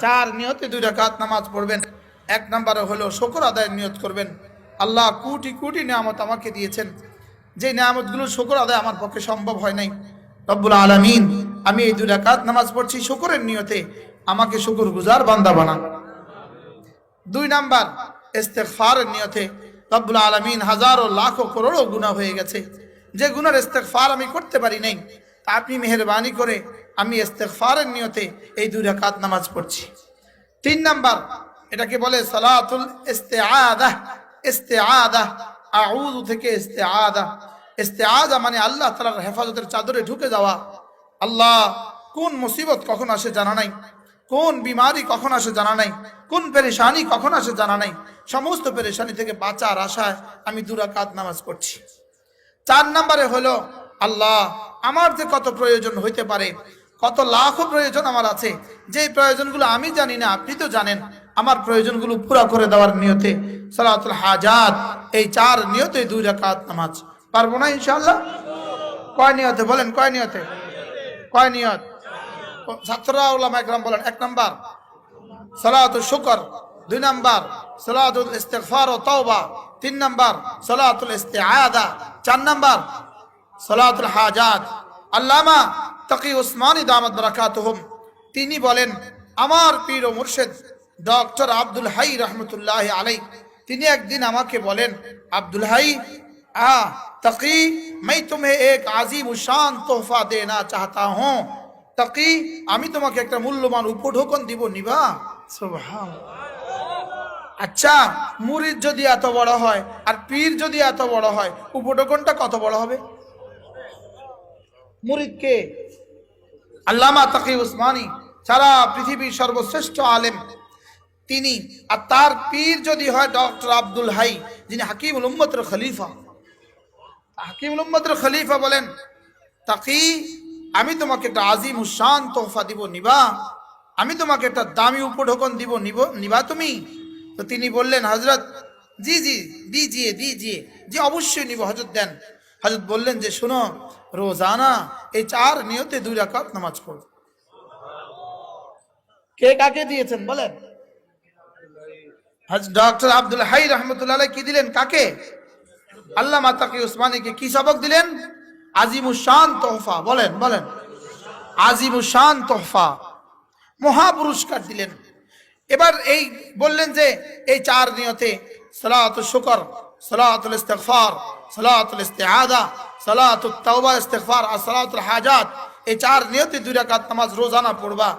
চার নিয়তে দুই রাকাত নামাজ পড়বেন। এক নম্বরে হলো শকর আদায়ের নিয়ত করবেন। আল্লাহ কোটি কোটি নিয়ামত আমাকে দিয়েছেন। যে নিয়ামতগুলো শকর আদায় আমার পক্ষে সম্ভব হয় নাই। রব্বুল আলমিন, আমি এই দুই রাকাত নামাজ পড়ছি শকরের নিয়তে। আমাকে শুকুর গুজার বান্দা বানান। দুই নাম্বার, ইস্তেগফারের নিয়তে। রব্বুল আলমিন হাজারো লাখো করোড়ো গুণা হয়ে গেছে। যে গুনার ইস্তেগফার আমি করতে পারি নাই আপনি মেহরবানি করে আমি ইস্তেগফারের নিয়তে এই দুই রাকাত নামাজ পড়ছি। তিন নাম্বার, এটাকে বলে সালাতুল ইস্তেআদা। ইস্তেআদা, আউযু থেকে ইস্তেআদা। ইস্তেআদা মানে আল্লাহ তাআলার হেফাজতের চাদরে ঢুকে যাওয়া। আল্লাহ, কোন মুসিবত কখন আসে জানা নাই। কোন বিমারি কখন আসে জানা নাই। কোন পেরেশানি কখন আসে জানা নাই। সমস্ত পেরেশানি থেকে বাঁচার আশায় আমি দুরাকাত নামাজ পড়ছি। চার নম্বরে হলো, আল্লাহ, আমার যে কত প্রয়োজন হইতে পারে কত লাখো প্রয়োজন আমার আছে। যে প্রয়োজনগুলো আমি জানি না, আপনি তো জানেন, আমার প্রয়োজনগুলো পুরা করে দেওয়ার নিয়তে সালাতুল হাজাত, এই চার নিয়তে দুই রাকাত নামাজ। পারব না ইনশাল্লাহ কয় নিয়তে বলেন, কয় নিয়তে? কয় নিয়ত? ছাত্ররা বলেন, এক নাম্বার, সালাতুল শুকর, দুই নাম্বার, সালাতুল ইস্তেগফার ও তওবা, তিন নাম্বার, সালাতুল ইস্তিআদা, চার নাম্বার, সালাতুল হাজাত। আল্লামা তাকি উসমানী দামাত বারাকাতুহুম তিনি বলেন আমার পীর ও মুর্শিদ ডক্টর আব্দুল হাই রহমতুল্লাহ আলাই তিনি একদিন আমাকে বলেন আব্দুল হাই आ तकी मैं तुम्हें एक आजीम शान तोहफा देना चाहता हूँ তকি আমি তোমাকে একটা মূল্যবান উপঢোকন দিব নিবা সুবহান আচ্ছা মুরিদ যদি এত বড় হয় আর পীর যদি এত বড় হয় উপঢোকনটা কত বড় হবে মুরিদ কে আল্লামা তাকি উসমানী, সারা পৃথিবীর সর্বশ্রেষ্ঠ আলেম। তিনি আর তার পীর যদি হয় ডক্টর আব্দুল হাই, যিনি হাকিমুল উম্মতের খলিফা। হাকিমুল উম্মতের খলিফা বলেন, তাকি, আমি তোমাকে একটা আজিম উসান তোহফা দিব, নিবা। আমি তোমাকে একটা দামি উপঢোকন দিব, নিব, নিবা তুমি? তো তিনি বললেন হজরত জি জি দিজিয়ে দিজিয়ে জি, অবশ্যই নিব হজরত দেন। হজরত বললেন যে, শোনো, রোজানা, এই চার নিয়তে দুই রাকাত নামাজ পড়। কে কাকে দিয়েছেন বলেন? ডক্টর আব্দুল হাই রহমতুল্লাহ কি দিলেন? কাকে? আল্লাহ মাতাকি উসমানীকে কি সবক দিলেন? আজিমুসান তোহফা, বলেন বলেন। আজিমুসান তোহফা মহা পুরস্কার দিলেন। এবার এই বললেন যে, এই চার নিয়তে সালাতুল শুকর সালাতুল ইস্তেগফার সালাতুল ইস্তেআদা সালাতুল তাওবা ইস্তেগফার আর সালাতুল হাজাত এই চার নিয়তে দুই রাকাত নামাজ রোজানা পড়বা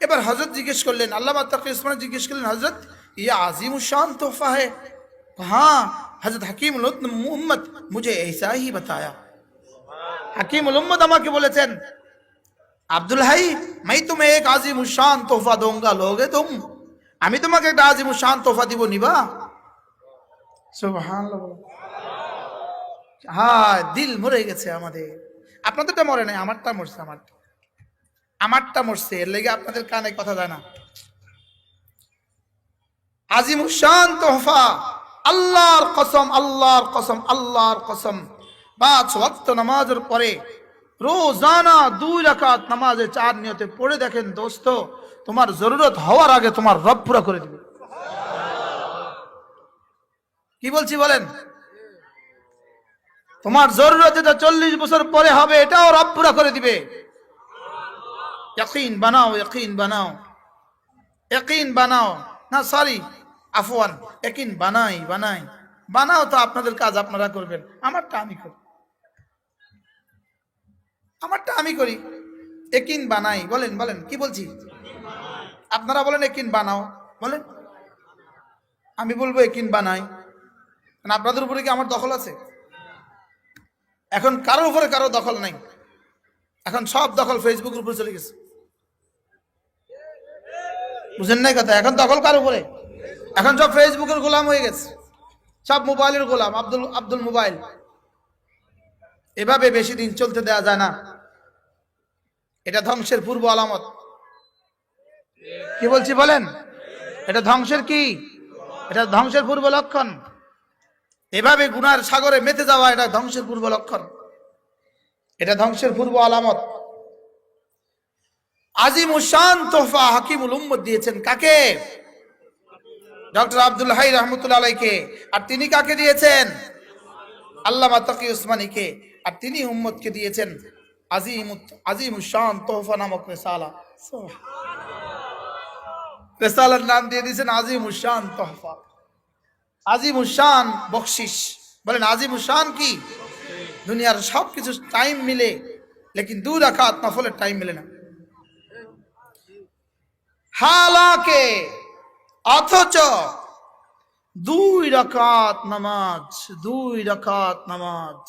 এবার হযরত জিজ্ঞেস করলেন আল্লাহ তাকি উসমান জিজ্ঞেস করলেন হযরত ये आजीमुशान तोहफा है हाँ हजरत हकीम मोहम्मद मुझे ऐसा ही बताया হাকিম উম্মদ আমাকে বলেছেন আব্দুল হাই মাই তুমি এক আজিম শান তোহফা দোঙ্গা লোগে তুম আমি তোমাকে একটা আজিম শান তোহফা দিব নিবা সুবহানাল্লাহ বলো। হ্যাঁ দিল মরে গেছে আমাদের। মরে নাই, আমারটা মরছে আমারটা। মরছে, এর লেগে আপনাদের কানে কথা যায় না। আজিম আল্লাহর কসম আল্লাহর কসম আল্লাহর কসম। পাঁচ ওয়াক্ত নামাজের পরে রোজানা দুই রাকাত নামাজে চার নিয়তে পড়ে দেখেন, দোস্ত, তোমার জরুরত হওয়ার আগে তোমার রব পুরা করে দিবে। কি বলছি বলেন? তোমার জরুরত যেটা চল্লিশ বছর পরে হবে, এটাও রব পুরা করে দিবে। ইয়াকিন বানাও ইয়াকিন বানাও। ইয়াকিন বানাও। না সরি আফওয়ান, ইয়াকিন বানাই বানাই। বানাও তো আপনাদের কাজ, আপনারা করবেন। আমারটা আমি করি। আমারটা আমি করি। একিন বানাই, বলেন বলেন, কি বলছি? আপনারা বলেন একিন বানাও। বলেন। আমি বলব একিন বানাই। কারণ আপনাদের উপরে কি আমার দখল আছে? এখন কারোর উপরে কারও দখল নাই। এখন সব দখল ফেসবুকের উপরে চলে গেছে। বুঝেন নাই কথা? এখন দখল কার উপরে? এখন সব ফেসবুকের গোলাম হয়ে গেছে। সব মোবাইলের গোলাম, আব্দুল আব্দুল মোবাইল এভাবে বেশি দিন চলতে দেওয়া যায় না। এটা ধ্বংসের পূর্ব আলামত। কি বলছি বলেন? এটা ধ্বংসের কি? এটা ধ্বংসের পূর্ব লক্ষণ। এভাবে গুনার সাগরে মেতে যাওয়া এটা ধ্বংসের পূর্ব লক্ষণ। এটা ধ্বংসের পূর্ব আলামত। আজিম উসান তোহফা হাকিমুল উম্মদ দিয়েছেন কাকে? ডক্টর আব্দুল হাই রহমতুল্লাহ আলাইকে। আর তিনি কাকে দিয়েছেন? আল্লামা তকি উসমানীকে। আর তিনি উম্মদকে দিয়েছেন আজিম আজিম উসান তোহফা নামক রেসালা। রেসালার নাম দিয়ে দিয়েছেন আজিম উসান তোহফা। আজিম উসান বকশিস বলেন আজিম উসান কি? দুনিয়ার সব কিছু টাইম মিলে, লেকিন দু রাখাত নফলের টাইম মিলে না। হালাকে, অথচ দুই রাকাত নামাজ, দুই রাকাত নামাজ,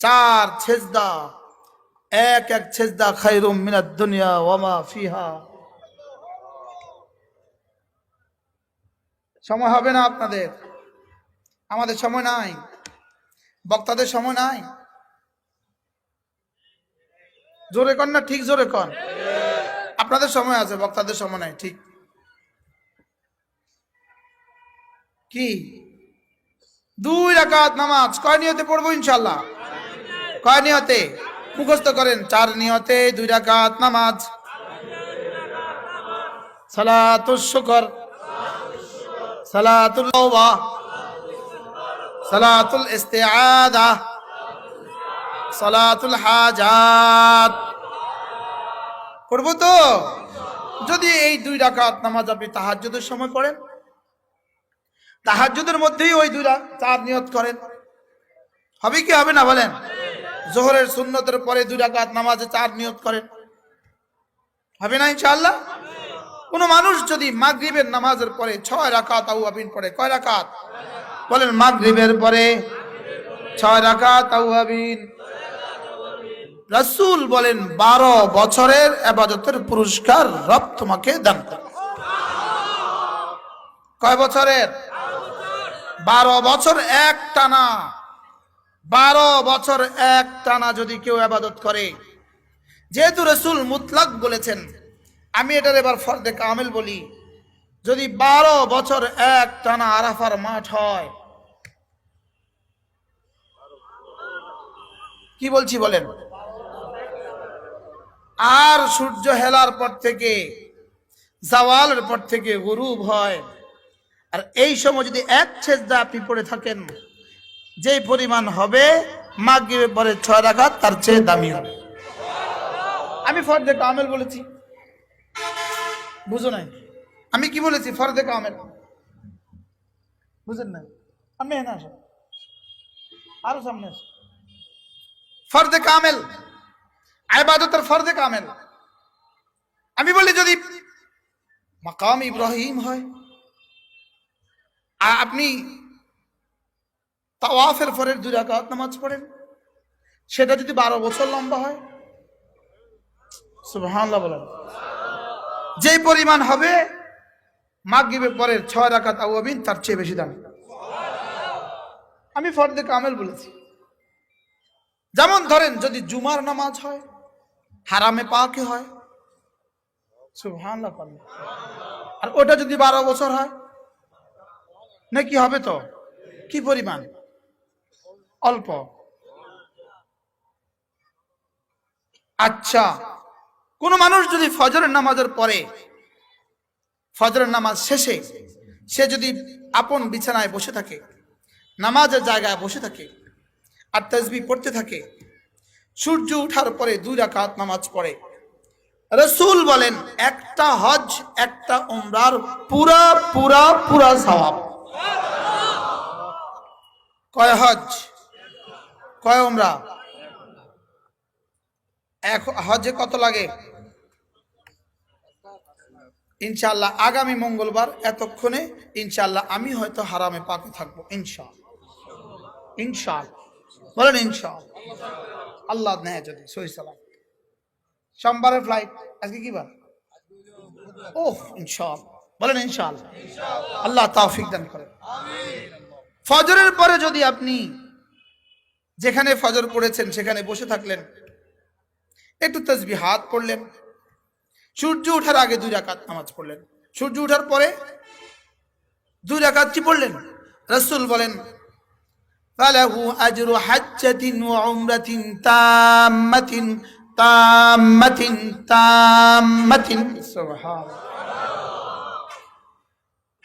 চার ছেজদা, এক এক ছেজদা খাইরুম মিনাদ দুনিয়া ওয়ামা ফিহা। সময় হবে না আপনাদের। আমাদের সময় নাই। বক্তাদের সময় নাই। জোরে কন না, ঠিক জোরে কন। আপনাদের সময় আছে, বক্তাদের সময় নাই, ঠিক। কি? দুই রাকাত নামাজ কয় নিয়তে পড়ব ইনশাল্লাহ কয় নিয়তে? মুখস্থ করেন, চার নিয়তে দুই রাকাত নামাজ। সালাতুল শুকর। সালাতুল তওবা সালাতুল সালাতুল হাজাত করব তো? যদি এই দুই রাকাত নামাজ আপনি তাহাজ্জুদের সময় পড়েন, তাহাজ্জুদের মধ্যেই ওই দুই চার নিয়ত করেন। হবে কি, হবে না বলেন? জোহরের সুন্নতের পরে দুই রাকাত নামাজে চার নিয়ত করেন। হবে না ইনশাআল্লাহ? কোন মানুষ যদি মাগরিবের নামাজের পরে ছয় রাকাত আউয়াবিন পড়ে, কয় রাকাত? বলেন, মাগরিবের পরে ছয় রাকাত আউয়াবিন রাসূল বলেন, বারো বছরের আবাদতের পুরস্কার রব তোমাকে দান করবে। কয় বছরের? বারো বছর এক টানা। বারো বছর এক টানা যদি কেউ আবাদত করে। যেহেতু রসুল মুতলাক বলেছেন আমি এটার এবার ফর্দে কামেল বলি, যদি বারো বছর এক টানা আরাফার মাঠ হয়, কি বলছি বলেন? আর সূর্য হেলার পর থেকে, জাওয়ালের পর থেকে গরুব হয়। আর এই সময় যদি এক ছেজদা আপনি পড়ে থাকেন, যেই পরিমাণ হবে, মাগরিবের পরে ছয় রাখাত তার চেয়ে দামি হবে। আমি ফর্দে কামেল বলেছি। বুঝো নাই। আমি কি বলেছি? ফর্দে কামেল বুঝেন না আমি এখানে আসো। আরও সামনে আসো ফর্দে কামেল আইবাদতের ফর্দে কামেল আমি বলি যদি মাকাম ইব্রাহিম হয়, আর আপনি তাওয়াফের পরের দুই রাকাত নামাজ পড়েন, সেটা যদি বারো বছর লম্বা হয়, সুবহানাল্লাহ বলেন। যেই পরিমাণ হবে, মাগরিবের পরের ছয় রাকাত আউয়াবিন তার চেয়ে বেশি দাম। আমি ফর্দে কামেল বলেছি। যেমন ধরেন, যদি জুমার নামাজ হয়, হারামে পাকে হয় আর ওটা যদি বারো বছর হয়, নাকি হবে তো? কি পরিমাণ? অল্প। আচ্ছা কোন মানুষ যদি ফজরের নামাজের পরে, ফজরের নামাজ শেষে সে যদি আপন বিছানায় বসে থাকে, নামাজের জায়গায় বসে থাকে আর তসবি পড়তে থাকে, সূর্য উঠার পরে দুই রাকাত নামাজ পড়ে। রসুল বলেন, একটা হজ, একটা উমরার পুরা পুরা পুরা সওয়াব। কয় হজ? কয় উমরা? এক হজে কত লাগে? ইনশাল্লাহ আগামী মঙ্গলবার এতক্ষণে ইনশাল্লাহ আমি হয়তো হারামে পাকে থাকব ইনশাল ইনশাল বলেন ইনশাল আল্লাহ নেয় যদি, সহি সোমবারের ফ্লাইট আজকে কি বার? ওহ ইনশাল বলেন ইনশাল আল্লাহ তাওফিক দান করেন। ফজরের পরে যদি আপনি যেখানে ফজর পড়েছেন, সেখানে বসে থাকলেন, একটু তসবি হাত পড়লেন সূর্য ওঠার আগে দুই রাকাত নামাজ পড়লেন। সূর্য ওঠার পরে দুই রাকাত কি পড়লেন? রসুল বলেন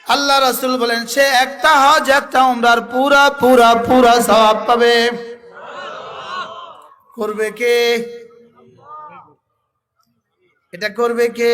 আল্লাহ রাসূল বলেন, সে একটা হজ, একটা উমরার পুরা পুরা পুরা সওয়াব পাবে। করবে কে? এটা করবে কে?